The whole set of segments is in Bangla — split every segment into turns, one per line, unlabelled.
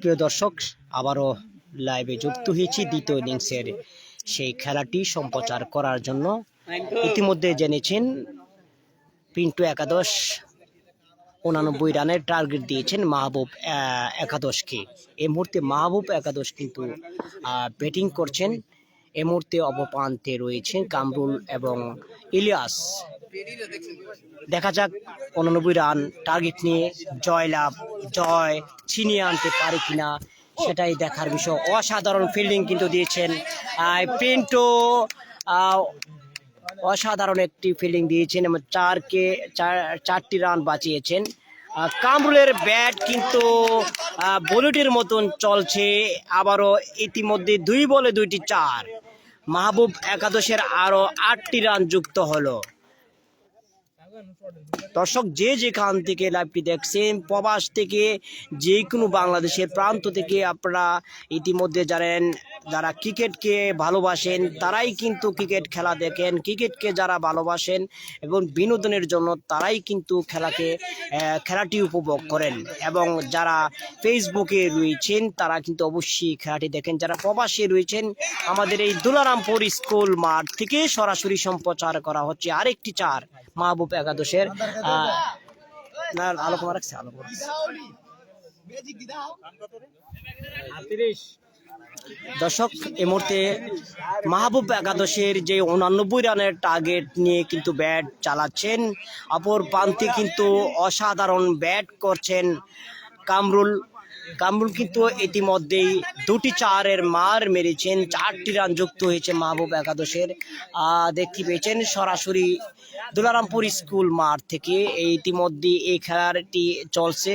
প্রিয় দর্শক, আবারও লাইভে যুক্ত হয়েছি দ্বিতীয় ইনিংসের সেই খেলাটি সম্প্রচার করার জন্য। ইতিমধ্যে জেনেছেন, পিন্টু একাদশ উনানব্বই রানের টার্গেট দিয়েছেন মাহবুব একাদশকে। এই মুহূর্তে মাহবুব একাদশ কিন্তু ব্যাটিং করছেন। এই মুহূর্তে অবপ্রান্তে রয়েছেন কামরুল এবং ইলিয়াস। দেখা যাক উননব্বই রান টার্গেট নিয়ে জয়লাভ জয় ছিনিয়ে আনতে পারে কিনা সেটাই দেখার বিষয়। অসাধারণ ফিল্ডিং কিন্তু দিয়েছেন আহ, অসাধারণ একটি ফিল্ডিং দিয়েছেন এবং চারকে চার- চারটি রান বাঁচিয়েছেন। কামরুলের ব্যাট কিন্তু বুলেটের মতন চলছে আবারও ইতিমধ্যে দুই বলে দুইটি চার। মাহবুব একাদশের আরও আটটি রান যুক্ত হলো। দর্শক, যে যেখান থেকে লাইভটি দেখছেন, প্রবাস থেকে যে কোনো বাংলাদেশের প্রান্ত থেকে আপনারা ইতিমধ্যে জানেন, যারা ক্রিকেটকে ভালোবাসেন, তারাই কিন্তু ক্রিকেট খেলা দেখেন। ক্রিকেটকে যারা ভালোবাসেন এবং বিনোদনের জন্য তারাই কিন্তু খেলাকে খেলাটি উপভোগ করেন। এবং যারা ফেসবুকে রয়েছেন, তারা কিন্তু অবশ্যই খেলাটি দেখেন। যারা প্রবাসে রয়েছেন, আমাদের এই দুলারামপুর স্কুল মাঠ থেকে সরাসরি সম্প্রচার করা হচ্ছে। আরেকটি চার। মাহবুব একাদশের না আলোক রাখছে আলোক। দর্শক এই মুহূর্তে মাহবুব একাদশের যে উনানব্বই রানের টার্গেট নিয়ে কিন্তু ব্যাট চালাচ্ছেন অপর প্রান্তে কিন্তু অসাধারণ ব্যাট করছেন কামরুল কামরুল কিন্তু ইতিমধ্যেই দুটি চারের মার মেরেছেন, চারটি রান যুক্ত হয়েছে মাহবুব একাদশের। দেখতে পেয়েছেন সরাসরি দুলারামপুর স্কুল মাঠ থেকে। ইতিমধ্যে এই খেলাটি চলছে।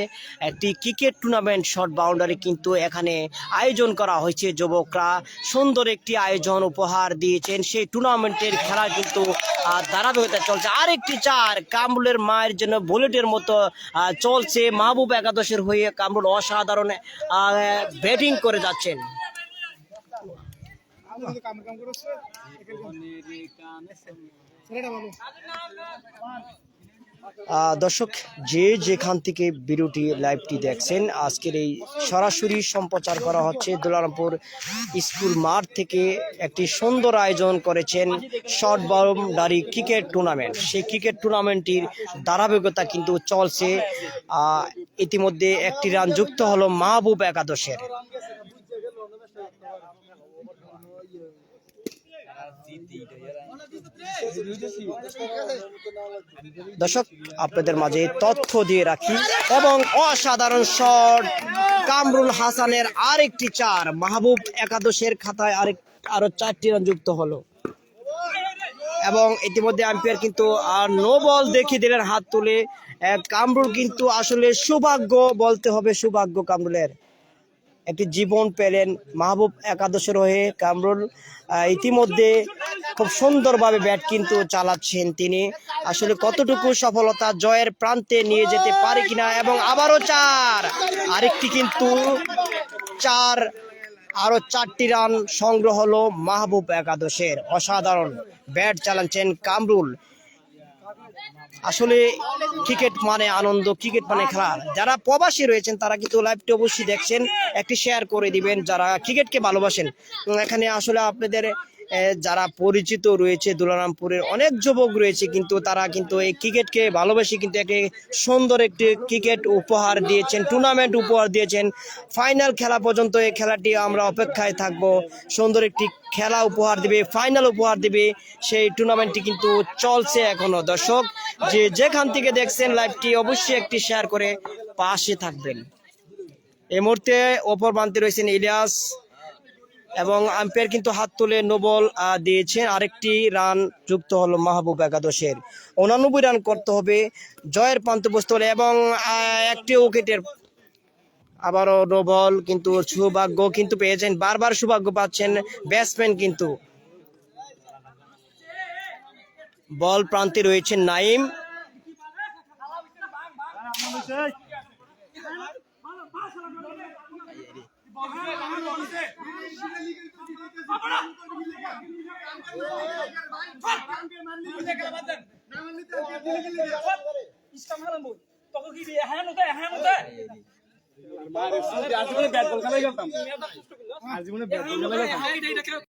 একটি ক্রিকেট টুর্নামেন্ট শর্ট বাউন্ডারি কিন্তু এখানে আয়োজন করা হয়েছে যুবকরা। সুন্দর একটি আয়োজন উপহার দিয়েছেন। সেই টুর্নামেন্টের খেলা কিন্তু ধারাবাহিকতা চলছে। আরেকটি চার কামরুলের মায়ের জন্য বুলেটের মতো আহ, চলছে মাহবুব একাদশের হয়ে কামরুল অসাধারণ ব্যাটিং করে যাচ্ছেন। আহ, দর্শক, যে যেখান থেকে ভিডিওটি, লাইভটি দেখছেন, আজকের এই সরাসরি সম্প্রচার করা হচ্ছে দুলারামপুর স্কুল মাঠ থেকে একটি সুন্দর আয়োজন করেছেন শর্ট বাউন্ডারি ক্রিকেট টুর্নামেন্ট। সেই ক্রিকেট টুর্নামেন্টটির ধারাবাহিকতা কিন্তু চলছে। ইতিমধ্যে একটি রান যুক্ত হলো মাহবুব একাদশের। দর্শক, আপনাদের মাঝে তথ্য দিয়ে রাখি এবং অসাধারণ শট। কামরুল হাসানের আরেকটি চার, মাহবুব একাদশের খাতায় আরেক আরও চারটি রান যুক্ত হলো। এবং ইতিমধ্যে আম্পায়ার কিন্তু আর নো বল দেখিয়ে দিলেন হাত তুলে। কামরুল কিন্তু আসলে সৌভাগ্য বলতে হবে, সৌভাগ্য কামরুলের। একটি জীবন পেলেন মাহবুব একাদশের হয়ে কামরুল ইতিমধ্যে খুব সুন্দরভাবে ব্যাট কিন্তু চালাচ্ছেন তিনি। আসলে কতটুকু সফলতা জয়ের প্রান্তে নিয়ে যেতে পারে কিনা এবং আবারও চার, আরেকটি কিন্তু চার আরও চারটি রান সংগ্রহ হলো মাহবুব একাদশের। অসাধারণ ব্যাট চালাচ্ছেন কামরুল। আসলে ক্রিকেট মানে আনন্দ ক্রিকেট মানে খেলা। যারা প্রবাসী রয়েছেন, তারা কিন্তু লাইভটি অবশ্যই দেখছেন, একটি শেয়ার করে দিবেন, যারা ক্রিকেটকে ভালোবাসেন। এখানে আসলে আপনাদের যারা পরিচিত রয়েছে, দুলারামপুরের অনেক যুবক রয়েছে, কিন্তু তারা কিন্তু এই ক্রিকেটকে ভালোবেসে কিন্তু একটি সুন্দর একটি ক্রিকেট উপহার দিয়েছেন টুর্নামেন্ট উপহার দিয়েছেন। ফাইনাল খেলা পর্যন্ত এই খেলাটি আমরা অপেক্ষায় থাকব। সুন্দর একটি খেলা উপহার দিবে ফাইনাল উপহার দিবে। সেই টুর্নামেন্টটি কিন্তু চলছে এখনও। দর্শক, যে যেখান থেকে দেখছেন লাইভটি অবশ্যই একটি শেয়ার করে পাশে থাকবেন। এই মুহূর্তে অপর প্রান্তে রয়েছেন ইলিয়াস। এবং আম্পায়ার কিন্তু হাত তুলে নোবল দিয়েছেন। আরেকটি রান যুক্ত হলো মাহবুব একাদশের। উনানব্বই রান করতে হবে জয়ের প্রান্ত বসতে এবং একটি উইকেটের আবারও নোবল, কিন্তু সৌভাগ্য কিন্তু পেয়েছেন। বারবার সৌভাগ্য পাচ্ছেন ব্যাটসম্যান কিন্তু। বল প্রান্তে রয়েছেন নাইম
তখন কি হ্যাঁ নতে হ্যাঁ নতে আজীবনে ব্যাট বল খেলাই খেলতাম আজীবনে ব্যাট বল খেলাই খেলতাম